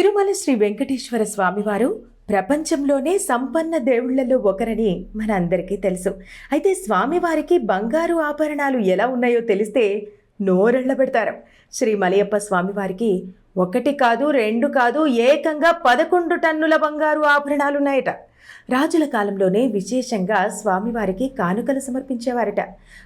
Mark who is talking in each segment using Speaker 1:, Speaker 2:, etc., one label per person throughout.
Speaker 1: తిరుమల శ్రీ వెంకటేశ్వర స్వామివారు ప్రపంచంలోనే సంపన్న దేవుళ్ళలో ఒకరని మనందరికీ తెలుసు. అయితే స్వామివారికి బంగారు ఆభరణాలు ఎలా ఉన్నాయో తెలిస్తే నోరెళ్ళ పెడతారు. శ్రీ మలయప్ప స్వామివారికి ఒకటి కాదు రెండు కాదు ఏకంగా పదకొండు టన్నుల బంగారు ఆభరణాలున్నాయట. రాజుల కాలంలోనే విశేషంగా స్వామివారికి కానుకలు సమర్పించేవారట.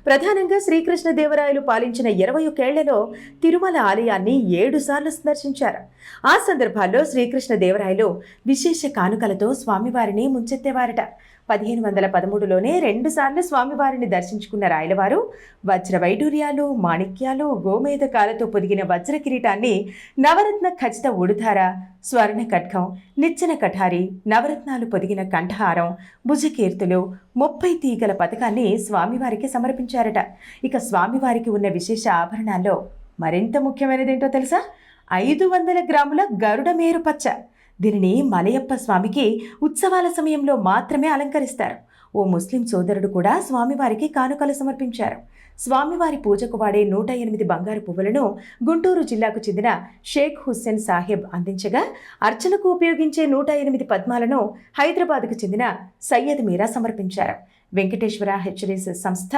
Speaker 1: ప్రధానంగా శ్రీకృష్ణదేవరాయలు పాలించిన ఇరవై ఒకేళ్ళలో తిరుమల ఆలయాన్ని ఏడుసార్లు సందర్శించారు. ఆ సందర్భాల్లో శ్రీకృష్ణదేవరాయలు విశేష కానుకలతో స్వామివారిని ముంచెత్తేవారట. పదిహేను వందల పదమూడులోనే రెండుసార్లు స్వామివారిని దర్శించుకున్న రాయలవారు వజ్ర వైడూర్యాలు మాణిక్యాలు గోమేధకాలతో పొదిగిన వజ్ర కిరీటాన్ని నవరత్న ఖచ్చిత ఉడుధార స్వర్ణ ఖడ్గం నిచ్చెన కఠారి నవరత్నాలు పొదిగిన కంఠహారం భుజకీర్తులు ముప్పై తీగల పథకాన్ని స్వామివారికి సమర్పించారట. ఇక స్వామివారికి ఉన్న విశేష ఆభరణాల్లో మరింత ముఖ్యమైనదేంటో తెలుసా? ఐదు వందల గ్రాముల గరుడ మేరు పచ్చ. దీనిని మలయప్ప స్వామికి ఉత్సవాల సమయంలో మాత్రమే అలంకరిస్తారు. ఓ ముస్లిం సోదరుడు కూడా స్వామివారికి కానుకలు సమర్పించారు. స్వామివారి పూజకు వాడే నూట ఎనిమిది బంగారు పువ్వులను గుంటూరు జిల్లాకు చెందిన షేక్ హుస్సేన్ సాహెబ్ అందించగా అర్చనకు ఉపయోగించే నూట ఎనిమిది పద్మాలను హైదరాబాద్కు చెందిన సయ్యద్ మీరా సమర్పించారు. వెంకటేశ్వర హెచ్చరీస్ సంస్థ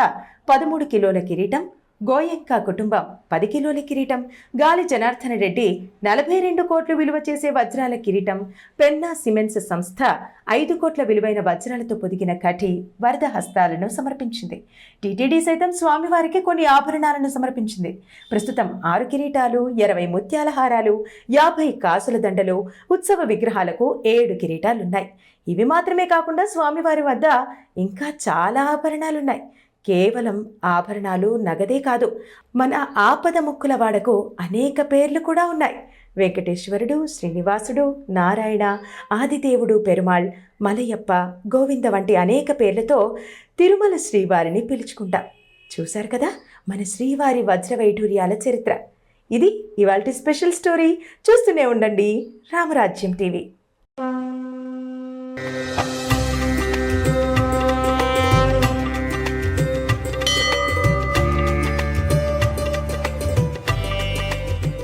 Speaker 1: పదమూడు కిలోల కిరీటం గోయంక కుటుంబం పది కిలోల కిరీటం గాలి జనార్దన రెడ్డి నలభై రెండు కోట్లు విలువ చేసే వజ్రాల కిరీటం పెన్నా సిమెంట్స్ సంస్థ ఐదు కోట్ల విలువైన వజ్రాలతో పొదిగిన కఠి వరద హస్తాలను సమర్పించింది. టీటీడీ సైతం స్వామివారికి కొన్ని ఆభరణాలను సమర్పించింది. ప్రస్తుతం ఆరు కిరీటాలు ఇరవై ముత్యాల హారాలు యాభై కాసుల దండలు ఉత్సవ విగ్రహాలకు ఏడు కిరీటాలున్నాయి. ఇవి మాత్రమే కాకుండా స్వామివారి వద్ద ఇంకా చాలా ఆభరణాలున్నాయి. కేవలం ఆభరణాలు నగదే కాదు మన ఆపద ముక్కుల వాడకు అనేక పేర్లు కూడా ఉన్నాయి. వెంకటేశ్వరుడు శ్రీనివాసుడు నారాయణ ఆదిదేవుడు పెరుమాళ్ మలయప్ప గోవింద వంటి అనేక పేర్లతో తిరుమల శ్రీవారిని పిలుచుకుంటాం. చూశారు కదా మన శ్రీవారి వజ్రవైఢూర్యాల చరిత్ర. ఇది ఇవాల్టి స్పెషల్ స్టోరీ. చూస్తూనే ఉండండి రామరాజ్యం టీవీ.